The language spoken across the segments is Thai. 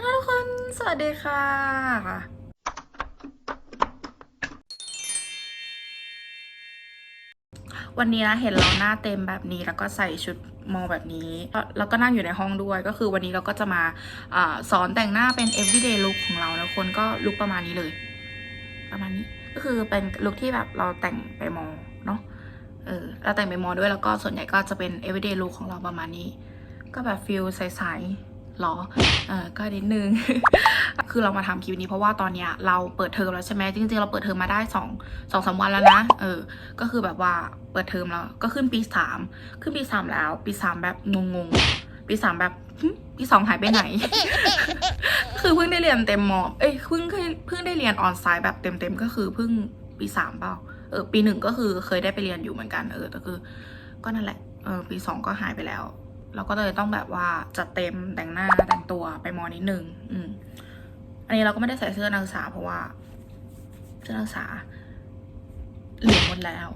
ฮัลโหลทุกคน สวัสดีค่ะ วันนี้นะเห็นเราหน้าเต็มแบบนี้แล้วก็ใส่ชุดมอแบบนี้ แล้วก็นั่งอยู่ในห้องด้วยก็คือวันนี้เราก็จะมาอาสอนแต่งหน้าเป็น everyday look ของเราแล้วคนก็ลุคประมาณนี้เลย ประมาณนี้ก็คือเป็นลุคที่แบบเราแต่งไปมอเนาะเออเราแต่งไปมอด้วยแล้วก็ส่วนใหญ่ก็จะเป็น everyday look ของเราประมาณนี้ ก็แบบฟิลใสๆ หรอ เออก็นิดนึง คือเรามาทำคลิปนี้เพราะว่าตอนเนี้ยเราเปิดเทอมแล้วใช่ไหมจริงๆ เราเปิดเทอมมาได้สองสองสามวันแล้วนะ เออ ก็คือแบบว่าเปิดเทอมแล้ว ก็ขึ้นปีสามขึ้นปีสามแล้ว ปีสามแบบงงๆ ปีสามแบบหึปีสองหายไปไหน คือเพิ่งได้เรียนเต็มมอ เอ้ย เพิ่งเคยเพิ่งได้เรียนออนไซต์แบบเต็มๆ ก็คือเพิ่งปีสามเปล่า เออ ปีหนึ่งก็คือเคยได้ไปเรียนอยู่เหมือนกัน เออ แต่คือ ก็นั่นแหละ เออ ปีสองก็หายไปแล้ว เราก็เลยต้องแบบว่าจัดเต็มแต่งหน้าแต่งตัวไปมอนิดนึงอืมอันนี้เราก็ไม่ได้ใส่เสื้อนักศึกษาเพราะว่า เสื้อนักศึกษาเหลือหมดแล้ว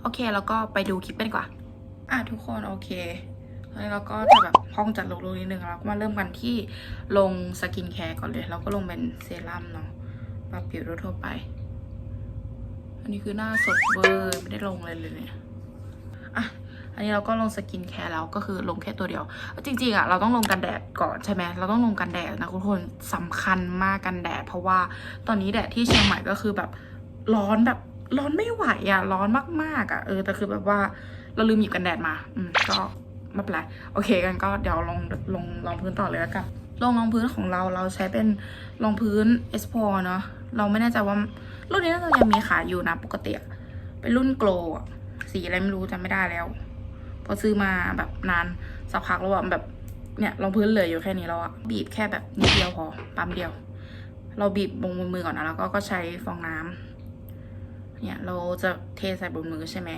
โอเคแล้วก็ไปดูคลิปกันกว่า อะทุกคนโอเคแล้วเราก็จะแบบห้องจัดลงๆนิดนึงแล้วก็มาเริ่มกันที่ลงสกินแคร์ก่อนเลยเราก็ลงเป็นเซรั่มเนาะปรับผิวทั่วไป อันนี้คือหน้าสดเวอร์ไม่ได้ลงเลยเลยเนี่ย อันนี้เราก็ลงสกินแคร์แล้วก็คือลงแค่ตัวเดียว จริงๆอะเราต้องลงกันแดดก่อนใช่ไหมเราต้องลงกันแดดนะทุกคนสำคัญมากกันแดด เพราะว่าตอนนี้แดดที่เชียงใหม่ก็คือแบบร้อนแบบร้อนไม่ไหวอะร้อนมากๆอะเออแต่คือแบบว่าเราลืมหยิบกันแดดมา อืมก็ไม่เป็นไรโอเคกันก็เดี๋ยวลงลงรองพื้นต่อเลยแล้วกันลงรองพื้นของเราเราใช้เป็นรองพื้นเอสโพเนาะเราไม่แน่ใจว่ารุ่นนี้น่าจะยังมีขายอยู่นะปกติเป็นรุ่นโกลอะสีอะไรไม่รู้จำไม่ได้แล้ว พอซื้อมาแบบนานสักพักแล้วอะแบบเนี่ยรองพื้นเหลืออยู่แค่นี้แล้วอะบีบแค่แบบนิดเดียวพอปั๊มเดียว เราบีบบนมือก่อนนะแล้วก็ก็ใช้ฟองน้ำเนี่ยเราจะเทใส่บนมือใช่ไหม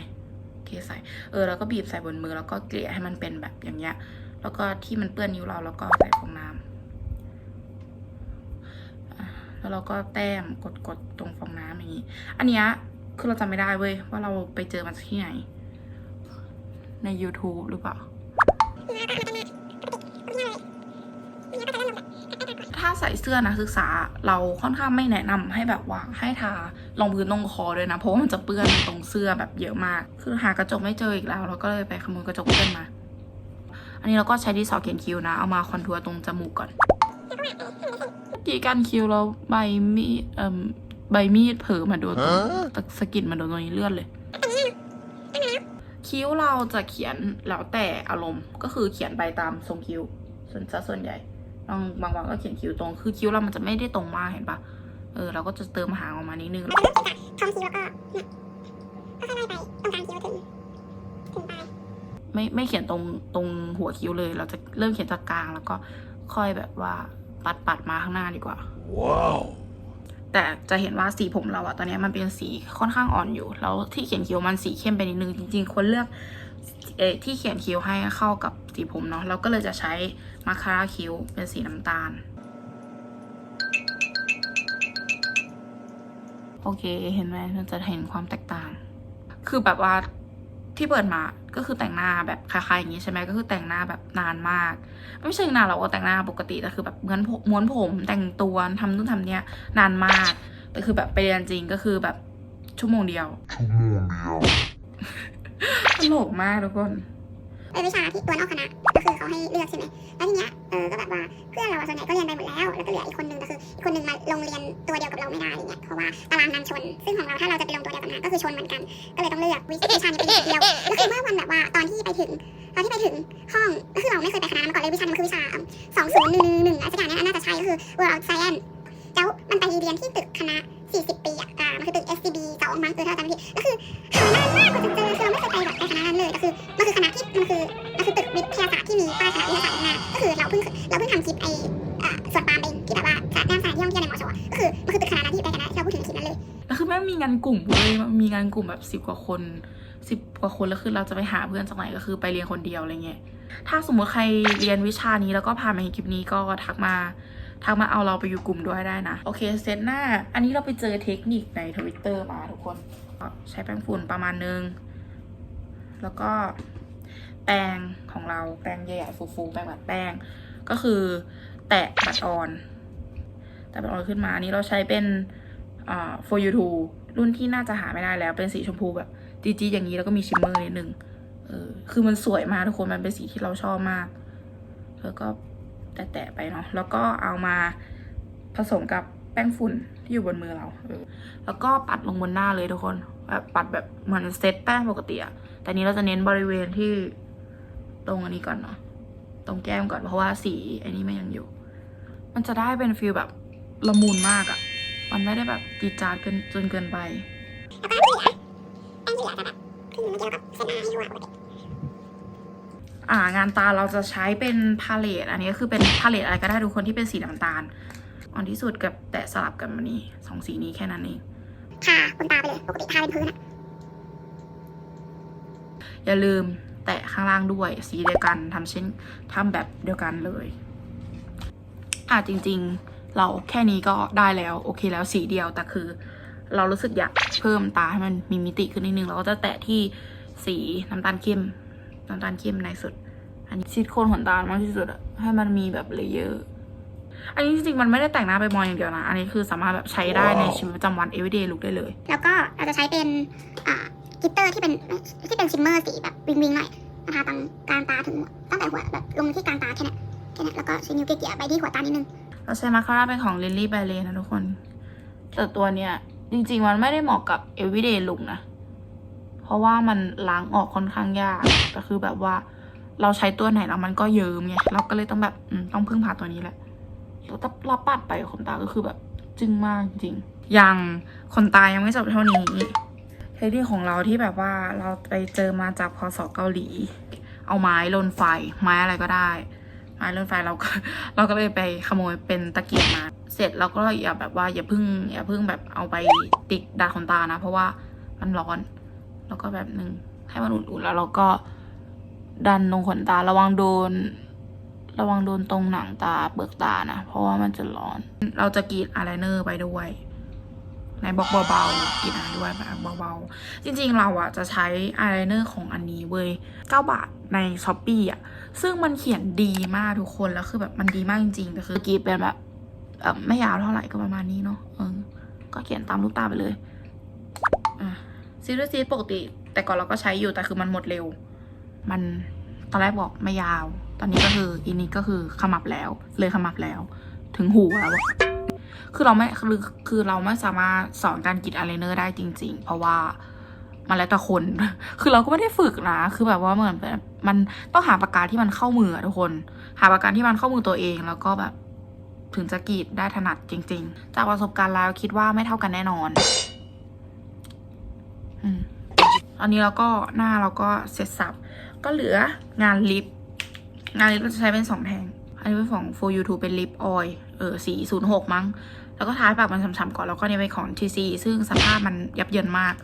เทใส่เออแล้วก็บีบใส่บนมือแล้วก็เกลี่ยให้มันเป็นแบบอย่างเงี้ย แล้วก็ที่มันเปื้อนนิ้วเราแล้วก็ใส่ฟองน้ำอะแล้วเราก็แต้มกดๆตรงฟองน้ำอย่างนี้ อันเนี้ยคือเราจำไม่ได้เว้ยว่าเราไปเจอมาจากที่ไหน ใน YouTube หรือเปล่า ถ้าใส่เสื้อนักศึกษาเราค่อนข้างไม่แนะนำให้แบบว่าให้ทารองพื้นตรงคอด้วยนะ เพราะว่ามันจะเปื้อนตรงเสื้อแบบเยอะมาก คือหากระจกไม่เจออีกแล้วเราก็เลยไปขโมยกระจกเพื่อนมา อันนี้เราก็ใช้ดินสอเขียนคิ้วนะ เอามาคอนทัวร์ตรงจมูกก่อนเมื่อกี้กันคิ้วเราใบมีดเอ่มใบมีดเผลอมาโดนตรงตะสะกิดมาโดนตรงนี้เลื่อนเลย คิ้วเราจะเขียนแล้วแต่อารมณ์ก็คือเขียนไปตามทรงคิ้ว ส่วนซะส่วนใหญ่บางบางวันก็เขียนคิ้วตรง คือคิ้วเรามันจะไม่ได้ตรงมากเห็นปะเออเราก็จะเติมหางออกมานิดนึงท้องคิ้วแล้วก็เนี่ยก็ค่อยๆไปตรงกลางคิ้วถึงถึงปลายไม่ไม่เขียนตรงตรงหัวคิ้วเลย เราจะเริ่มเขียนจากกลางแล้วก็ค่อยแบบว่าปัดปัดมาข้างหน้าดีกว่า Wow. แต่จะเห็นว่าสีผมเราอะตอนนี้มันเป็นสีค่อนข้างอ่อนอยู่ แล้วที่เขียนคิ้วมันสีเข้มไปนิดนึงจริงๆควรเลือกเอที่เขียนคิ้วให้เข้ากับสีผมเนาะเราก็เลยจะใช้มาคาราคิ้วเป็นสีน้ำตาล โอเคเห็นไหมมันจะเห็นความแตกต่าง คือแบบว่าที่เปิดมา ก็คือแต่งหน้าแบบคล้ายๆอย่างนี้ใช่ไหมก็คือแต่งหน้าแบบนานมาก ไม่ใช่นานหรอกว่าแต่งหน้าปกติแต่คือแบบเหมือนผมม้วนผมแต่งตัวทำนู่นทำเนี้ยนานมาก แต่คือแบบไปเรียนจริงก็คือแบบชั่วโมงเดียวตลกมากทุกคนเป็นวิชาที่ตัวนอกคณะก็คือเขาให้เลือกใช่ไหมแล้วทีเนี้ยเออก็แบบว่าเพื่อนเราอะส่วนใหญ่ก็เรียนไปหมดแล้วแล้วก็เหลืออีกคนนึงก็คืออีกคนนึงมาลงเรียนตัวเดียวกับเราไม่ได้อะไรเงี้ยเพราะว่าตารางนางชน ซึ่งของเราถ้าเราจะไปลงตัวเดียวกันนะก็คือชนเหมือนกัน ก็เลยต้องเลือกวิชานี้เป็นวิชาเดียว มันไปเรียนที่ตึกคณะ 40 ปีอะอ่ามันคือตึก SCB สองมั้งคือถ้าจำไม่ผิดก็คือหานานมากกว่าจะเจอคือเราไม่เคยไปแบบไปคณะนั้นเลยก็คือมันคือคณะที่มันคือมันคือตึกวิทยาศาสตร์ที่มีป้ายคณะวิทยาศาสตร์ข้างหน้าก็คือเราเพิ่งเราเพิ่งทำคลิปไออ่อส่วนปาล์มเองที่แบบว่าสานสายที่ท่องเที่ยวในมอชก็คือมันคือตึกคณะนั้นที่ไปคณะที่เราพูดถึงคลิปนั้นเลยแล้วคือแม่มีงานกลุ่มเว้ยมีงานกลุ่มแบบสิบกว่าคนสิบกว่าคนแล้วคือเราจะไปหาเพื่อนจากไหนก็คือไปเรียนคนเดียวอะไรเงี้ยถ้าสมมติใครเรียนวิชานี้แล้วก็ผ่านมาเห็นคลิปนี้ก็ทักมา ทักมาเอาเราไปอยู่กลุ่มด้วยได้นะ โอเคเซตหน้า อันนี้เราไปเจอเทคนิคในทวิตเตอร์มาทุกคนใช้แป้งฝุ่นประมาณนึง แล้วก็แป้งของเราแป้งใหญ่ๆฟูๆแป้งแบบแป้ง ก็คือแตะบัตรออน แต่บัตรออนขึ้นมาอันนี้เราใช้เป็นอ่า for you to รุ่นที่น่าจะหาไม่ได้แล้วเป็นสีชมพูแบบจีจีอย่างนี้แล้วก็มีชิมเมอร์นิดนึงเออคือมันสวยมากทุกคนมันเป็นสีที่เราชอบมาก แล้วก็ แตะไปเนาะแล้วก็เอามาผสมกับแป้งฝุ่นที่อยู่บนมือเราเออแล้วก็ปัดลงบนหน้าเลยทุกคนแบบปัดแบบเหมือนเซตแป้งปกติอะแต่นี้เราจะเน้นบริเวณที่ตรงอันนี้ก่อนเนาะตรงแก้มก่อนเพราะว่าสีอันนี้มันยังอยู่ มันจะได้เป็นฟีลแบบละมุนมากอะมันไม่ได้แบบจีจาดเกินจนเกินไปแล้วก็ที่เหลือแป้งที่เหลือจะแบบคือเกี่ยวกับเส้นาปกติางานตาเราจะใช้เป็นพาเลตอันนี้ก็คือเป็นพาเลตอะไรก็ได้ทุกคนที่เป็นสีน้ำตาลอ่อนที่สุดกับแตะสลับกันมานี้สองสีนี้แค่นั้นเองทาบนตาไปเลยปกติทาเป็นพื้นอะอย่าลืมแตะข้างล่างด้วยสีเดียวกันทำเช่นทำแบบเดียวกันเลยอะจริง ๆ เราแค่นี้ก็ได้แล้วโอเคแล้วสีเดียวแต่คือ เรารู้สึกอยากเพิ่มตาให้มันมีมิติขึ้นนิดนึงเราก็จะแตะที่สีน้ำตาลเข้ม น้ำตาลเข้มในสุด อันนี้ซิลิโคนขนตามากที่สุดอะให้มันมีแบบเลเยอร์อันนี้จริงๆมันไม่ได้แต่งหน้าไปมอยอย่างเดียวนะ อันนี้คือสามารถแบบใช้ได้ในชีวิตประจำวัน everyday look ได้เลย แล้วก็เราจะใช้เป็นอ่ากิตเตอร์ที่เป็นที่เป็นชิมเมอร์สีแบบวิงวิงๆหน่อยนะคะตรงกลางตาถึงหัวตั้งแต่หัวแบบลงที่กลางตาแค่เนี้ยแค่เนี้ยแล้วก็ใช้นิ้วเกี่ยๆไปที่หัวตานิดนึง เราใช้มาคาร่าเป็นของ Lily b a l e นะทุกคน แต่ตัวเนี้ยจริง ๆ มันไม่ได้เหมาะกับ everyday look นะ เพราะว่ามันล้างออกค่อนข้างยาก แต่คือแบบว่าเราใช้ตัวไหนแล้วมันก็เยิ้มไงเราก็เลยต้องแบบต้องพึ่งพาตัวนี้แหละแล้วถ้าเราปัดไปขนตาก็คือแบบจึ้งมากจริงยังขนตายังไม่จบเท่านี้เทคนิคของเราที่แบบว่าเราไปเจอมาจากพอสอเกาหลี เอาไม้ลนไฟ ไม้อะไรก็ได้ ไม้ลนไฟเราก็เราก็เลยไปขโมยเป็นตะเกียบมา เสร็จเราก็อย่าแบบว่าอย่าพึ่งอย่าพึ่งแบบเอาไปติดดัดขนตานะ เพราะว่ามันร้อน แล้วก็แบบหนึ่งให้มันอุ่นๆแล้วเราก็ ดันลงขนตาระวังโดน ระวังโดนตรงหนังตาเปลือกตานะ เพราะว่ามันจะร้อน เราจะกรีดอายไลเนอร์ไปด้วยในบล็อกเบาๆกรีดอายด้วยแบบเบาๆ จริงๆ เราอะจะใช้อายไลเนอร์ของอันนี้เว้ย9บาทในช้อปปี้อะซึ่งมันเขียนดีมากทุกคนแล้วคือแบบมันดีมากจริงๆแต่คือกรีดเป็นแบบไม่ยาวเท่าไหร่ก็ประมาณนี้เนาะเออ ก็เขียนตามรูปตาไปเลยอะซีรีส์ปกติ แต่ก่อนเราก็ใช้อยู่แต่คือมันหมดเร็ว มันตอนแรกบอกไม่ยาว ตอนนี้ก็คืออีนี้ก็คือขมับแล้ว เลยขมับแล้ว ถึงหูแล้วคือเราไม่คือคือเราไม่สามารถสอนการกรีดอายไลเนอร์ได้จริง ๆ เพราะว่ามันแล้วแต่คน คือเราก็ไม่ได้ฝึกนะ คือแบบว่าเหมือนแบบมันต้องหาปากกาที่มันเข้ามือทุกคน หาปากกาที่มันเข้ามือตัวเองแล้วก็แบบถึงจะกรีดได้ถนัดจริง ๆ จากประสบการณ์แล้วคิดว่าไม่เท่ากันแน่นอนอืมตอนนี้เราก็หน้าเราก็เสร็จสับ ก็เหลืองานลิป งานลิปเราจะใช้เป็นสองแท่ง อันนี้เป็นของ for you to เป็นลิปออยเออสีศูนย์หกมั้ง แล้วก็ทาปากมันฉ่ำๆก่อน แล้วก็เนี่ยเป็นของ TC ซึ่งสภาพมันยับเยินมาก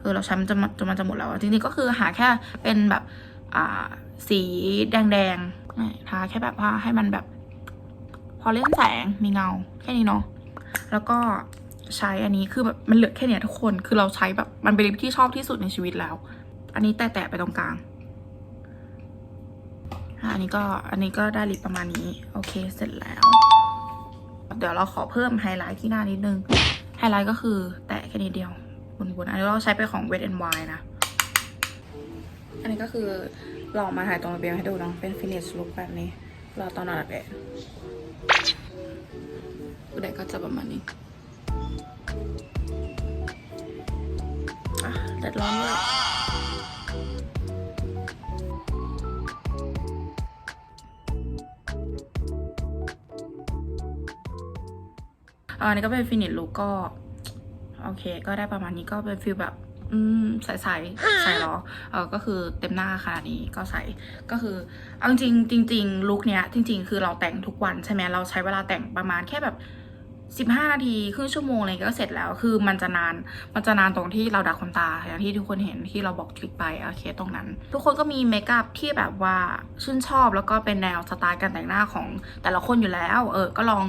เออเราใช้มันจะจนมันจะหมดแล้ว จริงๆก็คือหาแค่เป็นแบบอ่าสีแดงๆเนี่ยทาแค่แบบว่าให้มันแบบ พอเล่นแสงมีเงาแค่นี้เนาะ แล้วก็ใช้อันนี้คือแบบมันเหลือแค่เนี้ยทุกคน คือเราใช้แบบมันเป็นลิปที่ชอบที่สุดในชีวิตแล้ว อันนี้แตะๆไปตรงกลาง อันนี้ก็อันนี้ก็ได้ลิปประมาณนี้โอเคเสร็จแล้ว เดี๋ยวเราขอเพิ่มไฮไลท์ที่หน้านิดนึงไฮไลท์ก็คือแตะแค่นิดเดียวบนๆอันนี้เราใช้เป็นของ Wet n Wild นะอันนี้ก็คือลองมาถ่ายตรงระเบียงให้ดูเนาะเป็น finish look แบบนี้รอตอนนอนแดดอุดก็จะประมาณนี้อะแดดร้อนด้วย อันนี้ก็เป็นฟินิชลุกก็ โอเค ก็ได้ประมาณนี้ก็เป็นฟิลแบบ อืมใสๆใส่เหรอเออก็คือเต็มหน้าขนาดนี้ก็ใส่ก็คือเอาจริงจริงๆลุคเนี้ยจริง ๆ คือเราแต่งทุกวันใช่ไหมเราใช้เวลาแต่งประมาณแค่แบบ สิบห้านาทีครึ่งชั่วโมงอะไรก็เสร็จแล้ว คือมันจะนาน มันจะนานตรงที่เราดัดขนตา อย่างที่ทุกคนเห็นที่เราบอกคลิกไปโอเคตรงนั้น ทุกคนก็มีเมคอัพที่แบบว่าชื่นชอบแล้วก็เป็นแนวสไตล์การแต่งหน้าของแต่ละคนอยู่แล้ว เออ ก็ลอง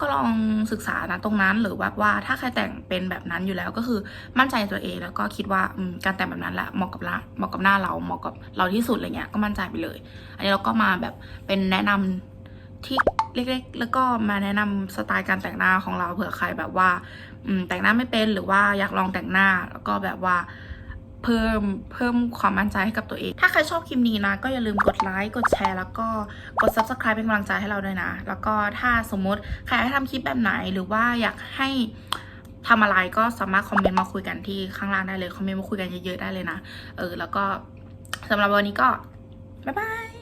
ก็ลองศึกษานะตรงนั้น หรือว่าว่าถ้าใครแต่งเป็นแบบนั้นอยู่แล้วก็คือมั่นใจตัวเองแล้วก็คิดว่าการแต่งแบบนั้นแหละเหมาะกับละเหมาะกับหน้าเราเหมาะกับเราที่สุดอะไรเงี้ยก็มั่นใจไปเลย อันนี้เราก็มาแบบเป็นแนะนำทริค เล็กๆ แล้วก็มาแนะนำสไตล์การแต่งหน้าของเราเผื่อใครแบบว่าแต่งหน้าไม่เป็นหรือว่าอยากลองแต่งหน้าแล้วก็แบบว่าเพิ่มเพิ่มความมั่นใจให้กับตัวเอง ถ้าใครชอบคลิปนี้นะ ก็อย่าลืมกดไลค์กดแชร์แล้วก็กด subscribe เป็นกำลังใจให้เราด้วยนะ แล้วก็ถ้าสมมติใครอยากให้ทำคลิปแบบไหนหรือว่าอยากให้ทำอะไรก็สามารถคอมเมนต์มาคุยกันที่ข้างล่างได้เลยคอมเมนต์มาคุยกันเยอะๆได้เลยนะเออแล้วก็สำหรับวันนี้ก็บ๊ายบาย